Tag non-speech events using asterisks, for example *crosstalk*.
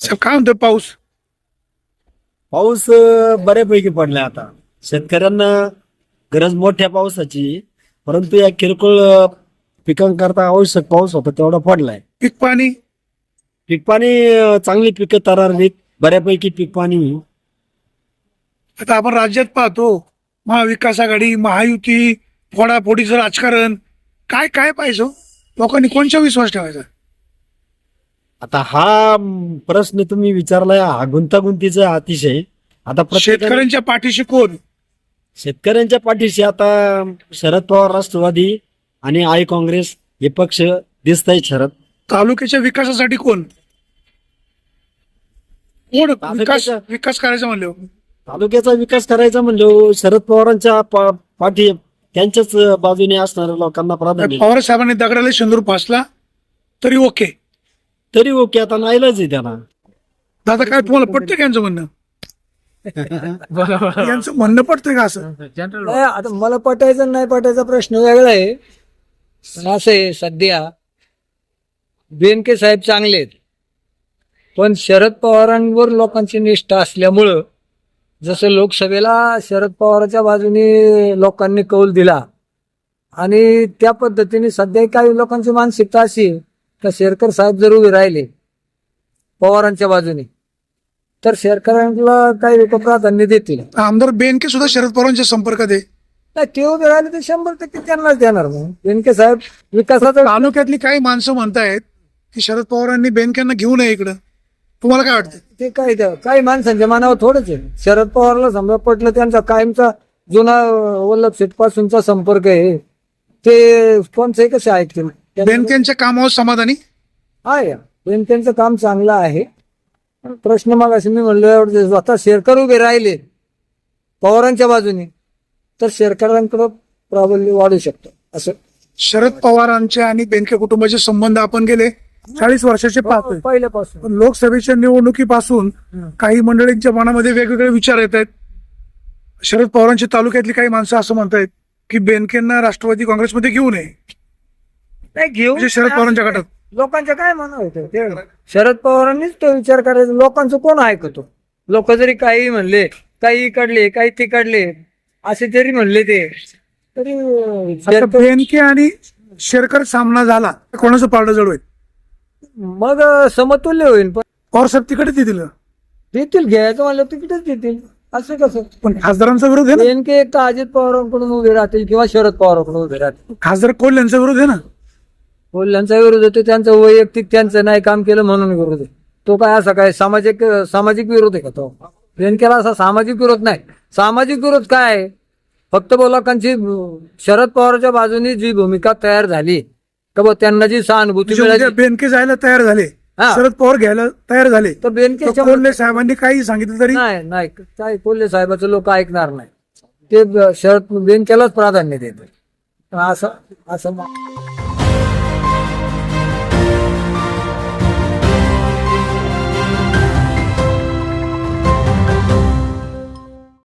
साहेब काय म्हणतोय पाऊस? पाऊस अं, बऱ्यापैकी पडलाय आता. शेतकऱ्यांना गरज मोठ्या पावसाची परंतु या किरकोळ अं, पिकांकरता आवश्यक पाऊस होता तेवढा पडलाय. पीक पाणी? पीक पाणी अं, चांगली पिकं तरारलीत बऱ्यापैकी पीक पाणी. आता आपण राज्यात पाहतो महाविकास आघाडी महायुती फोडाफोडीचं राजकारण काय काय पाहिजे हो? लोकांनी कोणचा विश्वास ठेवायचा? आता हा प्रश्न तुम्ही विचारलाय हा गुंतागुंतीचा अतिशय. आता प्रत्येकाने- शेतकऱ्यांच्या पाठीशी कोण? शेतकऱ्यांच्या पाठीशी आता शरद पवार राष्ट्रवादी आणि आय काँग्रेस हे पक्ष दिसत आहेत शरद. तालुक्याच्या विकासासाठी कोण? कोण विकास तालुक्याच्या- विकास करायचा म्हणले तालुक्याचा विकास करायचा म्हणजे शरद पवारांच्या पा- पाठी त्यांच्याच बाजूने असणाऱ्या लोकांना प्राधान्य पवार साहेबांनी दगडाला शेंदूर फासला तरी ओके. तरी ओके आता नाईलाज आहे त्यांना दादा काय तुम्हाला पटतं का यांचं म्हणणं? *laughs* यांचं म्हणणं पटतंय का असं? नाही आता मला पटायचं नाही पटायचा प्रश्न वेगळा आहे. पण असं आहे सध्या बेनके साहेब चांगले आहेत. पण शरद पवारांवर लोकांची निष्ठा असल्यामुळं जसं लोकसभेला शरद पवारांच्या बाजूने लोकांनी कौल दिला आणि त्या पद्धतीने सध्या काही लोकांची मानसिकता अशी आहे. का शेरकर साहेब जर उभे राहिले पवारांच्या बाजूने तर शेरकरांना काही लोक प्राधान्य देतील. आमदार बेनके सुद्धा शरद पवारांच्या संपर्कात आहे. नाही ते उभे राहिले तर शंभर टक्के त्यांनाच देणार मग. बेनके साहेब विकासाचं तालुक्यातली काही माणसं म्हणतायत की शरद पवारांनी बेनक्यांना घेऊ नये इकडं. तुम्हाला काय वाटतं? ते काय त्या काही माणसांच्या मनावर थोडंच आहे. शरद पवारला समजा पटलं त्यांचा कायमचा जुना वल्लभ शेठ पासूनचा संपर्क आहे. ते कोणचंही कसे ऐकतील? बेनकेंच्या कामावर समाधानी? आहे बेनकेंचं काम चांगलं आहे. प्रश्न मग असे मी म्हणलो स्वतः शेरकर उभे राहिले पवारांच्या बाजूने तर शेरकरांकडं प्राबल्य वाढू शकतो असं. शरद पवारांचे आणि बेनके कुटुंबाचे संबंध आपण गेले चाळीस वर्षाचे पाहतोय. पहिल्यापासून. लोकसभेच्या निवडणुकीपासून काही मंडळींच्या मनामध्ये वेगवेगळे विचार येत आहेत. शरद पवारांच्या तालुक्यातली काही माणसं असं म्हणतायत की बेनकेंना राष्ट्रवादी काँग्रेसमध्ये घेऊ नये. नाही घेऊ. म्हणजे शरद पवारांच्या गटात. लोकांच्या काय म्हणा होतं? ते शरद पवारांनीच तो विचार करायचा. लोकांचं कोण ऐकतो? लोक जरी काही म्हणले काही इकडले काही तिकडले असे जरी म्हणले ते तरी आता बेनके आणि शेरकर सामना झाला. कोणाचं पारडं जड होईल? मग समतुल्य होईल. पण पवार साहेब तिकडे देतील? देतील घ्यायचं म्हणलं तिकीटच देतील. असं कसं? पण खासदारांचा विरोध आहे ना? नेमके एक तर अजित पवारांकडून उभे राहतील किंवा शरद पवारांकडून उभे राहतील. खासदार कोल्हे यांचा विरोध आहे ना? कोल्ह्यांचा विरोध होतो त्यांचं वैयक्तिक त्यांचं नाही काम केलं म्हणून विरोध आहे. तो काय असा काय सामाजिक सामाजिक विरोध आहे का तो? बेनकेला असा सामाजिक विरोध नाही. सामाजिक विरोध काय? फक्त लोकांची अं, शरद पवारच्या बाजूनी जी भूमिका तयार झाली का त्यांना जी सहानुभूती म्हणजे मिळाली. बेनके जायला तयार झाले. शरद पवार घ्यायला तयार झाले. तर बेनकेच्या कोल्हे साहेबांनी काही सांगितलं तरी? नाही नाही. काय कोल्हे साहेबाचं लोक ऐकणार नाही. ते शरद बेनकेलाच प्राधान्य देतात. असं असं